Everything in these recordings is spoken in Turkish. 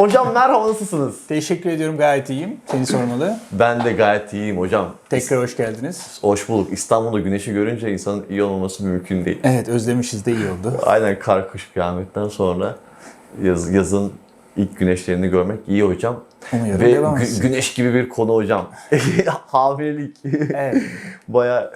Hocam merhaba nasılsınız? Teşekkür ediyorum gayet iyiyim. Seni sormalı. Ben de gayet iyiyim hocam. Tekrar hoş geldiniz. Hoş bulduk. İstanbul'da güneşi görünce insanın iyi olmaması mümkün değil. Evet özlemişiz de iyi oldu. Aynen kar kış kıyametten sonra yaz, yazın ilk güneşlerini görmek iyi hocam. Ve devam gü- güneş gibi bir konu hocam. Hamilelik. Evet. Baya...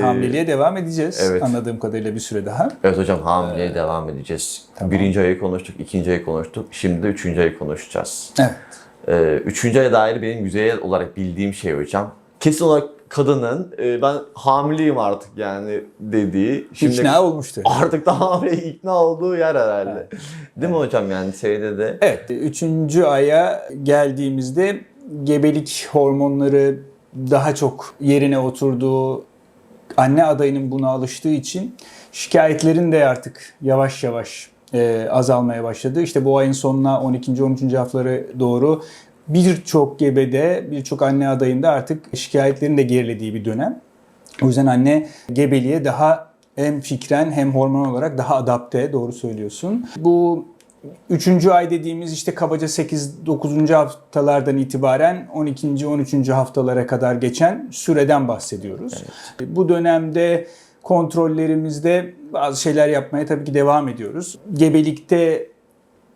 Hamileliğe devam edeceğiz evet. anladığım kadarıyla bir süre daha. Evet hocam hamileye devam edeceğiz. tamam. Birinci ayı konuştuk, ikinci ayı konuştuk. Şimdi de üçüncü ayı konuşacağız. Evet. Ee, üçüncü aya dair benim yüzeyel olarak bildiğim şey hocam. Kesin olarak kadının e, ben hamileyim artık yani dediği. İkna olmuştu. Artık da hamile ikna olduğu yer herhalde. Değil mi hocam yani şeyde de. Evet. Üçüncü aya geldiğimizde gebelik hormonları daha çok yerine oturduğu, anne adayının buna alıştığı için şikayetlerin de artık yavaş yavaş e, azalmaya başladı. İşte bu ayın sonuna 12. 13. haftalara doğru birçok gebede, birçok anne adayında artık şikayetlerin de gerilediği bir dönem. O yüzden anne gebeliğe daha hem fikren hem hormon olarak daha adapte, doğru söylüyorsun. Bu Üçüncü ay dediğimiz işte kabaca 8-9. haftalardan itibaren 12. 13. haftalara kadar geçen süreden bahsediyoruz. Bu dönemde kontrollerimizde bazı şeyler yapmaya tabii ki devam ediyoruz. Gebelikte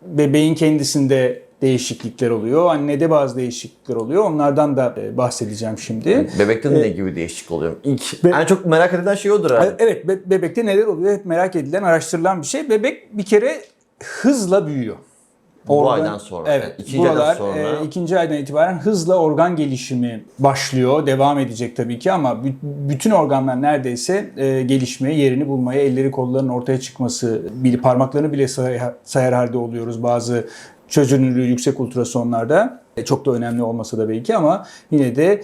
bebeğin kendisinde değişiklikler oluyor. Annede bazı değişiklikler oluyor. Onlardan da e, bahsedeceğim şimdi. Bebekte ne gibi değişik oluyor? İlk Be- en çok merak edilen şey odur herhalde. Evet, be- bebekte neler oluyor? Hep merak edilen, araştırılan bir şey. Bebek bir kere hızla büyüyor. Bu aydan sonra, Evet. ikinci aydan buralar, sonra. e, ikinci aydan itibaren hızla organ gelişimi başlıyor. Devam edecek tabii ki ama bü- bütün organlar neredeyse e, gelişmeye, yerini bulmaya, elleri kollarının ortaya çıkması, bile, parmaklarını bile say- sayar halde oluyoruz bazı çözünürlüğü yüksek ultrasonlarda. E, Çok da önemli olmasa da belki ama yine de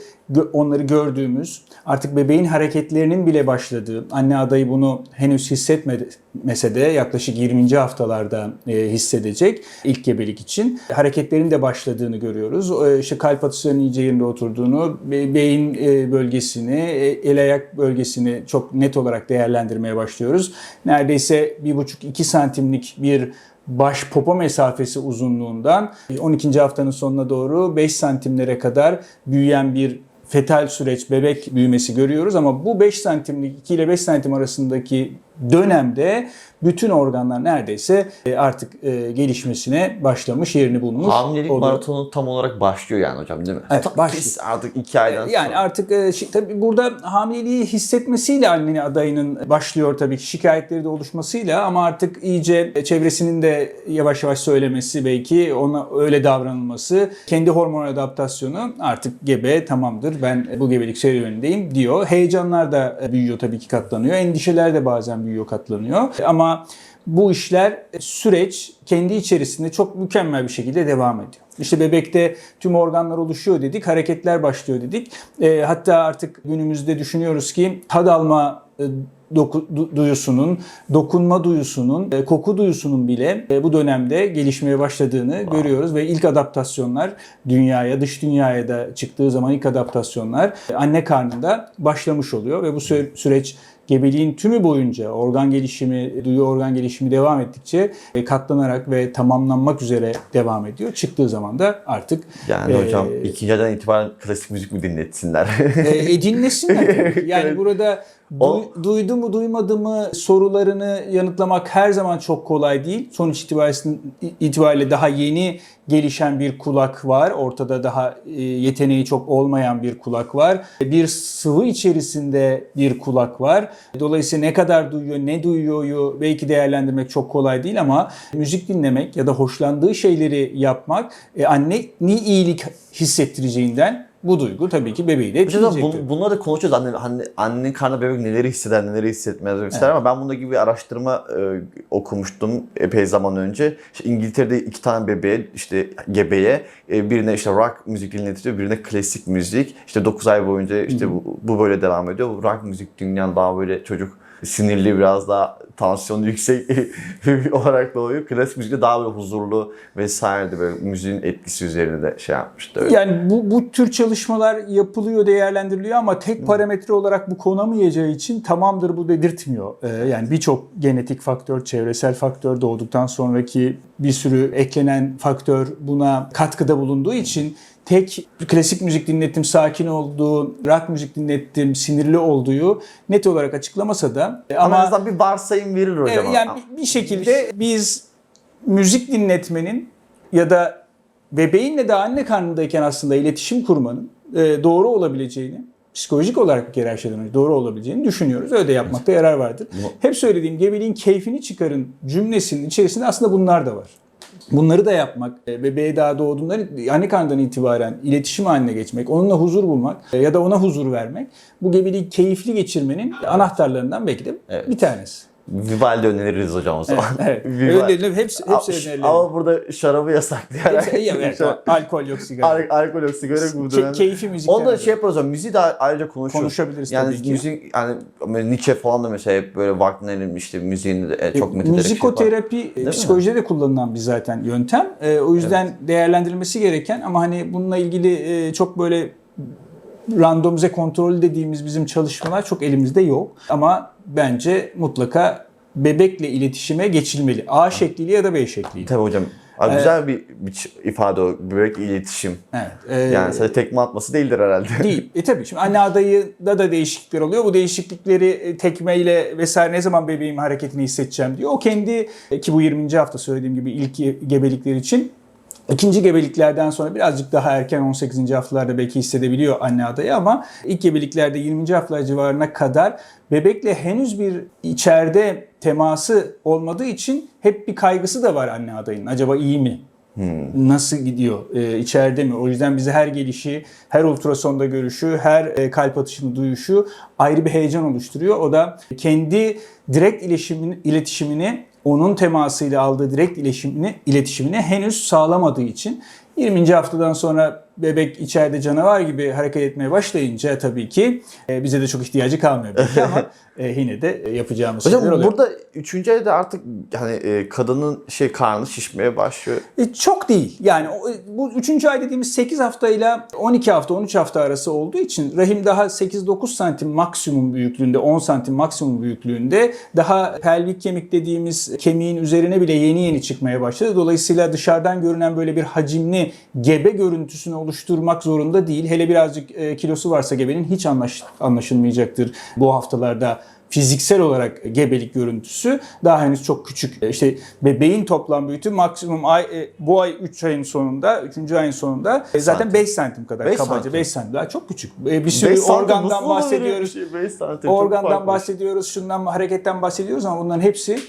onları gördüğümüz, artık bebeğin hareketlerinin bile başladığı, anne adayı bunu henüz hissetmese de yaklaşık 20. haftalarda e, hissedecek ilk gebelik için. Hareketlerin de başladığını görüyoruz. E, İşte kalp atışlarının iyice yerinde oturduğunu, be- beyin bölgesini, el ayak bölgesini çok net olarak değerlendirmeye başlıyoruz. Neredeyse 1,5-2 santimlik bir baş popo mesafesi uzunluğundan 12. haftanın sonuna doğru 5 santimlere kadar büyüyen bir fetal süreç bebek büyümesi görüyoruz ama bu 5 santimlik 2 ile 5 santim arasındaki dönemde bütün organlar neredeyse e, artık e, gelişmesine başlamış, yerini bulmuş. Hamilelik oluyor. maratonu tam olarak başlıyor yani hocam değil mi? Evet, Tam başlıyor. artık iki aydan Yani sonra. artık e, şi- tabii burada hamileliği hissetmesiyle annenin adayının başlıyor tabii ki şikayetleri de oluşmasıyla ama artık iyice çevresinin de yavaş yavaş söylemesi belki ona öyle davranılması kendi hormon adaptasyonu artık gebe tamamdır ben bu gebelik serüvenindeyim diyor. Heyecanlar da büyüyor tabii ki katlanıyor. Endişeler de bazen büyüyor katlanıyor. Ama bu işler süreç kendi içerisinde çok mükemmel bir şekilde devam ediyor. İşte bebekte tüm organlar oluşuyor dedik, hareketler başlıyor dedik. E, hatta artık günümüzde düşünüyoruz ki tad alma e, doku- du- duyusunun, dokunma duyusunun, e, koku duyusunun bile e, bu dönemde gelişmeye başladığını görüyoruz ve ilk adaptasyonlar dünyaya, dış dünyaya da çıktığı zaman ilk adaptasyonlar e, anne karnında başlamış oluyor ve bu sü- süreç gebeliğin tümü boyunca organ gelişimi, duyu organ gelişimi devam ettikçe e, katlanarak ve tamamlanmak üzere devam ediyor. Çıktığı zaman da artık Yani e, hocam ikinci aydan itibaren klasik müzik mi dinletsinler? e, e, dinlesinler. Yani Evet. burada O- duy- duydu mu duymadı mı sorularını yanıtlamak her zaman çok kolay değil. Sonuç itibariyle, daha yeni gelişen bir kulak var. Ortada daha e, yeteneği çok olmayan bir kulak var. Bir sıvı içerisinde bir kulak var. Dolayısıyla ne kadar duyuyor, ne duyuyoryu belki değerlendirmek çok kolay değil ama müzik dinlemek ya da hoşlandığı şeyleri yapmak e, anneyi iyilik hissettireceğinden bu duygu tabii ki bebeği de Hocam etkileyecektir. bun, bunları da konuşuyoruz. Anne, anne, annenin karnında bebek neleri hisseder, neleri hissetmez vesaire ama ben bunda gibi bir araştırma e, okumuştum epey zaman önce. İşte İngiltere'de iki tane bebeğe, işte gebeye, e, birine işte rock müzik dinletiliyor, birine klasik müzik. İşte 9 ay boyunca işte bu, bu böyle devam ediyor. Bu rock müzik dünyanın daha böyle çocuk sinirli biraz daha tansiyonu yüksek olarak doğuyor. Klasik müzikte daha böyle huzurlu vesaire böyle müziğin etkisi üzerine de şey yapmıştı. Öyle. Yani bu, bu tür çalışmalar yapılıyor, değerlendiriliyor ama tek parametre olarak bu konamayacağı için tamamdır bu dedirtmiyor. Ee, yani birçok genetik faktör, çevresel faktör doğduktan sonraki bir sürü eklenen faktör buna katkıda bulunduğu için tek klasik müzik dinlettim, sakin olduğu, rock müzik dinlettim, sinirli olduğu net olarak açıklamasa da e, Ama, en ama azından bir varsayım verir hocam. Evet, yani bir- bir şekilde biz müzik dinletmenin ya da bebeğinle de anne karnındayken aslında iletişim kurmanın e, doğru olabileceğini, psikolojik olarak bir her şeyden önce doğru olabileceğini düşünüyoruz. Öyle yapmakta yarar vardır. Hep söylediğim gebeliğin keyfini çıkarın cümlesinin içerisinde aslında bunlar da var. Bunları da yapmak, e, bebeğe daha doğduğundan anne karnından itibaren iletişim haline geçmek, onunla huzur bulmak e, ya da ona huzur vermek bu gebeliği keyifli geçirmenin anahtarlarından belki de Evet. bir tanesi. Vivaldi öneririz hocam o zaman. Evet. Vivaldi. Öyle, hepsi, hepsi önerilerim. Ama burada şarabı yasaklayarak. Hepsi- iyi, evet, alkol yok, sigara. Al- alkol yok, sigara yok bu dönemde. keyfi müzik. Onu da şey yaparız hocam. Müziği de ayrıca konuşuruz. Konuşabiliriz yani tabii ki. müzik yani Nietzsche falan da mesela hep böyle Wagner'in işte müziğini de e, çok methederek şey yapar. Müzikoterapi e, mi? psikolojide de kullanılan bir zaten yöntem. E, o yüzden değerlendirilmesi gereken ama hani bununla ilgili e, çok böyle randomize kontrol dediğimiz bizim çalışmalar çok elimizde yok. Ama bence mutlaka bebekle iletişime geçilmeli. A şekliyle ya da B şekliyle. Tabii hocam. Abi güzel bir, bir ifade o. Bebek iletişim. Evet. e, Yani sadece tekme atması değildir herhalde. Değil. E tabii şimdi anne adayında da değişiklikler oluyor. Bu değişiklikleri e, tekmeyle vesaire ne zaman bebeğim hareketini hissedeceğim diyor. O kendi e, ki bu 20. hafta söylediğim gibi ilk gebelikler için İkinci gebeliklerden sonra birazcık daha erken 18. haftalarda belki hissedebiliyor anne adayı ama ilk gebeliklerde 20. haftalar civarına kadar bebekle henüz bir içeride teması olmadığı için hep bir kaygısı da var anne adayının. Acaba iyi mi? Nasıl gidiyor? Ee, içeride mi? O yüzden bize her gelişi, her ultrasonda görüşü, her e, kalp atışını duyuşu ayrı bir heyecan oluşturuyor. O da kendi direkt iletişimini, iletişimini onun temasıyla aldığı direkt iletişimini, iletişimini henüz sağlamadığı için 20. haftadan sonra bebek içeride canavar gibi hareket etmeye başlayınca tabii ki e, bize de çok ihtiyacı kalmıyor belki ama e, yine de e, yapacağımız Hocam şeyler oluyor. burada üçüncü ayda artık hani e, kadının şey karnı şişmeye başlıyor. E, Çok değil. Yani o- bu 3. ay dediğimiz 8 haftayla 12 hafta 13 hafta arası olduğu için rahim daha 8-9 santim maksimum büyüklüğünde 10 santim maksimum büyüklüğünde daha pelvik kemik dediğimiz kemiğin üzerine bile yeni yeni çıkmaya başladı. Dolayısıyla dışarıdan görünen böyle bir hacimli gebe görüntüsünü oluşturmak zorunda değil. Hele birazcık e, kilosu varsa gebenin hiç anlaş, anlaşılmayacaktır bu haftalarda fiziksel olarak gebelik görüntüsü daha henüz çok küçük. E, İşte bebeğin toplam büyütü maksimum ay e, bu ay 3 ayın sonunda, 3. ayın sonunda e, zaten Santim. 5 santim kadar Beş kabaca santim. 5 santim daha çok küçük. Bir sürü organdan olabilir bahsediyoruz. şey? Beş santim çok Organdan bahsediyoruz, şundan hareketten bahsediyoruz ama bunların hepsi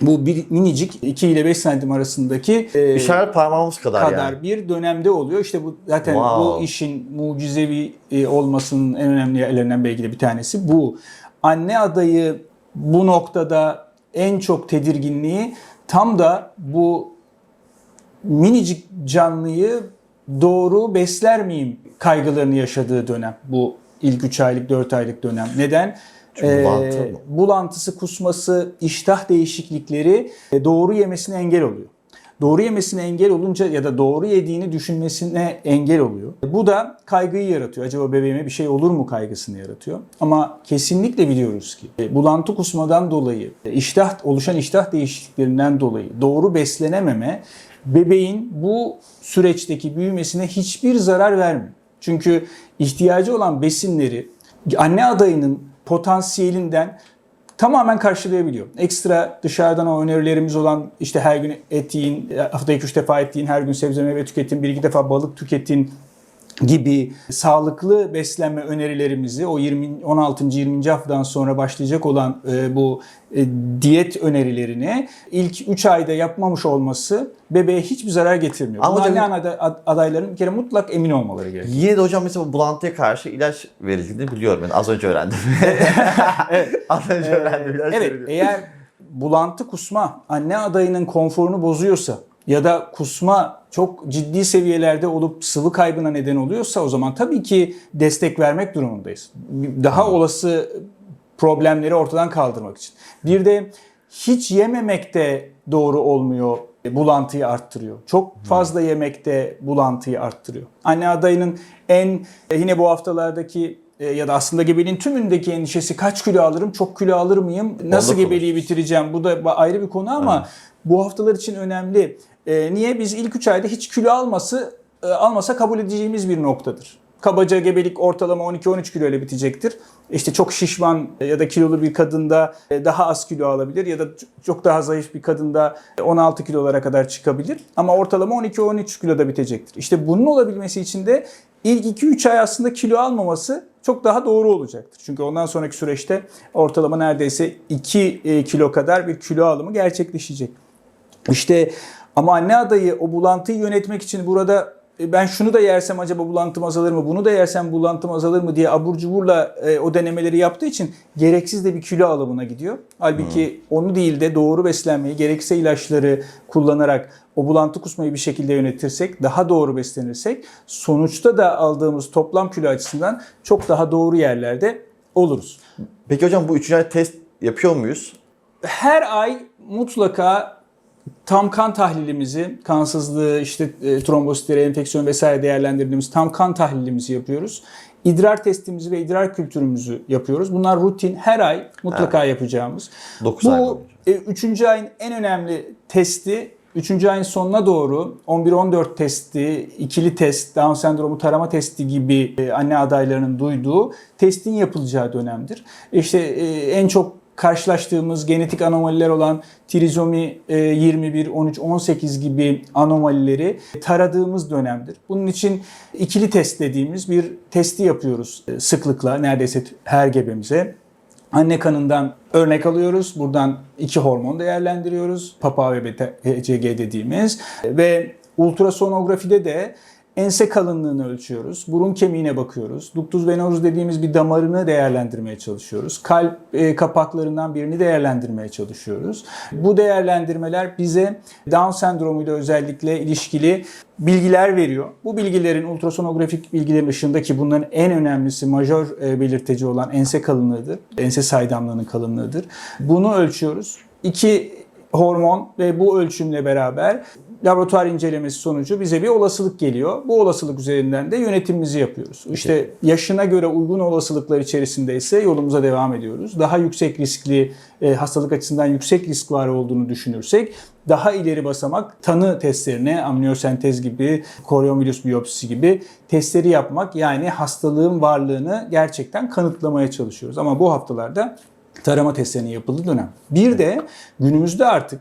bu bir minicik 2 ile 5 santim arasındaki e, İşaret parmağımız kadar, kadar yani. bir dönemde oluyor. İşte bu zaten Wow. bu işin mucizevi e, olmasının en önemli yerlerinden belki de bir tanesi bu. Anne adayı bu noktada en çok tedirginliği tam da bu minicik canlıyı doğru besler miyim kaygılarını yaşadığı dönem. Bu ilk 3 aylık 4 aylık dönem. Neden? Çünkü bulantı mı? bulantısı, kusması, iştah değişiklikleri e, doğru yemesine engel oluyor. Doğru yemesine engel olunca ya da doğru yediğini düşünmesine engel oluyor. Bu da kaygıyı yaratıyor. Acaba bebeğime bir şey olur mu kaygısını yaratıyor. Ama kesinlikle biliyoruz ki e, bulantı kusmadan dolayı, e, iştah oluşan iştah değişikliklerinden dolayı doğru beslenememe bebeğin bu süreçteki büyümesine hiçbir zarar vermiyor. Çünkü ihtiyacı olan besinleri anne adayının potansiyelinden tamamen karşılayabiliyor. Ekstra dışarıdan o önerilerimiz olan işte her gün et yiyin, haftada 2-3 defa et yiyin, her gün sebze meyve tüketin, bir iki defa balık tüketin gibi sağlıklı beslenme önerilerimizi o 20 16. 20. haftadan sonra başlayacak olan e, bu e, diyet önerilerini ilk 3 ayda yapmamış olması bebeğe hiçbir zarar getirmiyor. Ama hocam- anne ad- adayların bir kere mutlak emin olmaları gerekiyor. Yine de hocam mesela bu bulantıya karşı ilaç verildiğini biliyorum ben. Az önce öğrendim. Az önce öğrendim. ilaç Evet eğer bulantı kusma anne adayının konforunu bozuyorsa ya da kusma çok ciddi seviyelerde olup sıvı kaybına neden oluyorsa o zaman tabii ki destek vermek durumundayız. Daha olası problemleri ortadan kaldırmak için. Bir de hiç yememek de doğru olmuyor. Bulantıyı arttırıyor. Çok fazla yemek de bulantıyı arttırıyor. Anne adayının en e, yine bu haftalardaki e, ya da aslında gebeliğin tümündeki endişesi kaç kilo alırım, çok kilo alır mıyım, nasıl Onda gebeliği bitireceğim bu da ayrı bir konu ama bu haftalar için önemli. E, niye? Biz ilk 3 ayda hiç kilo alması e, almasa kabul edeceğimiz bir noktadır. Kabaca gebelik ortalama 12-13 kilo ile bitecektir. İşte çok şişman ya da kilolu bir kadında e, daha az kilo alabilir ya da çok daha zayıf bir kadında 16 kilolara kadar çıkabilir. Ama ortalama 12-13 kiloda bitecektir. İşte bunun olabilmesi için de ilk 2-3 ay aslında kilo almaması çok daha doğru olacaktır. Çünkü ondan sonraki süreçte ortalama neredeyse 2 kilo kadar bir kilo alımı gerçekleşecek. İşte ama anne adayı o bulantıyı yönetmek için burada e, ben şunu da yersem acaba bulantım azalır mı, bunu da yersem bulantım azalır mı diye abur cuburla e, o denemeleri yaptığı için gereksiz de bir kilo alımına gidiyor. Halbuki onu değil de doğru beslenmeyi, gerekse ilaçları kullanarak o bulantı kusmayı bir şekilde yönetirsek, daha doğru beslenirsek sonuçta da aldığımız toplam kilo açısından çok daha doğru yerlerde oluruz. Peki hocam bu üçüncü ay test yapıyor muyuz? her ay mutlaka tam kan tahlilimizi, kansızlığı, işte e, trombositleri, enfeksiyon vesaire değerlendirdiğimiz tam kan tahlilimizi yapıyoruz. İdrar testimizi ve idrar kültürümüzü yapıyoruz. Bunlar rutin her ay mutlaka yapacağımız. 9 ay Bu boyunca. 3. ayın en önemli testi 3. ayın sonuna doğru 11-14 testi, ikili test, Down sendromu tarama testi gibi e, anne adaylarının duyduğu testin yapılacağı dönemdir. İşte e, en çok karşılaştığımız genetik anomaliler olan trizomi e, 21, 13, 18 gibi anomalileri taradığımız dönemdir. Bunun için ikili test dediğimiz bir testi yapıyoruz e, sıklıkla neredeyse her gebemize. Anne kanından örnek alıyoruz. Buradan iki hormon değerlendiriyoruz. PAPA ve HCG dediğimiz. Ve ultrasonografide de ense kalınlığını ölçüyoruz. Burun kemiğine bakıyoruz. Ductus venosus dediğimiz bir damarını değerlendirmeye çalışıyoruz. Kalp e, kapaklarından birini değerlendirmeye çalışıyoruz. Bu değerlendirmeler bize Down sendromuyla özellikle ilişkili bilgiler veriyor. Bu bilgilerin ultrasonografik bilgilerin ışığındaki bunların en önemlisi majör e, belirteci olan ense kalınlığıdır. Ense saydamlığının kalınlığıdır. Bunu ölçüyoruz. İki hormon ve bu ölçümle beraber laboratuvar incelemesi sonucu bize bir olasılık geliyor. Bu olasılık üzerinden de yönetimimizi yapıyoruz. İşte yaşına göre uygun olasılıklar içerisinde ise yolumuza devam ediyoruz. Daha yüksek riskli e, hastalık açısından yüksek risk var olduğunu düşünürsek daha ileri basamak tanı testlerine amniyosentez gibi, koronavirüs biyopsisi gibi testleri yapmak yani hastalığın varlığını gerçekten kanıtlamaya çalışıyoruz. Ama bu haftalarda tarama testlerinin yapıldığı dönem. Bir de günümüzde artık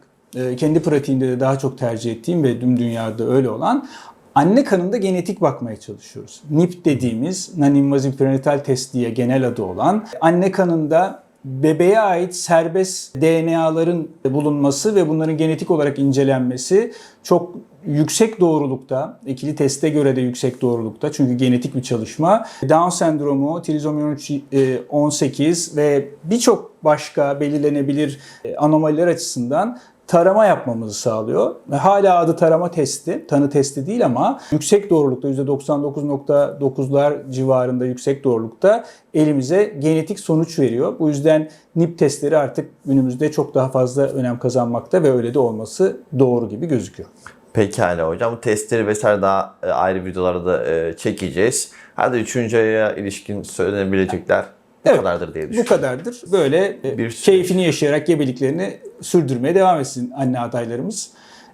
kendi pratiğimde de daha çok tercih ettiğim ve tüm dünyada öyle olan anne kanında genetik bakmaya çalışıyoruz. NIP dediğimiz non-invasive prenatal test diye genel adı olan anne kanında bebeğe ait serbest DNA'ların bulunması ve bunların genetik olarak incelenmesi çok yüksek doğrulukta, ikili teste göre de yüksek doğrulukta çünkü genetik bir çalışma. Down sendromu, trizomi 13, e, 18 ve birçok başka belirlenebilir e, anomaliler açısından tarama yapmamızı sağlıyor. Ve Hala adı tarama testi, tanı testi değil ama yüksek doğrulukta %99.9'lar civarında yüksek doğrulukta elimize genetik sonuç veriyor. Bu yüzden NIP testleri artık günümüzde çok daha fazla önem kazanmakta ve öyle de olması doğru gibi gözüküyor. Pekala hocam. Bu testleri vesaire daha e, ayrı videolarda da e, çekeceğiz. Hadi üçüncü aya ilişkin söylenebilecekler bu Evet, kadardır diye Bu düşünüyorum. kadardır. Böyle e, Bir keyfini yaşayarak gebeliklerini sürdürmeye devam etsin anne adaylarımız.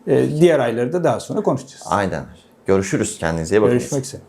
E, Diğer ayları da daha sonra konuşacağız. Aynen. Görüşürüz. Kendinize iyi bakın. Görüşmek üzere.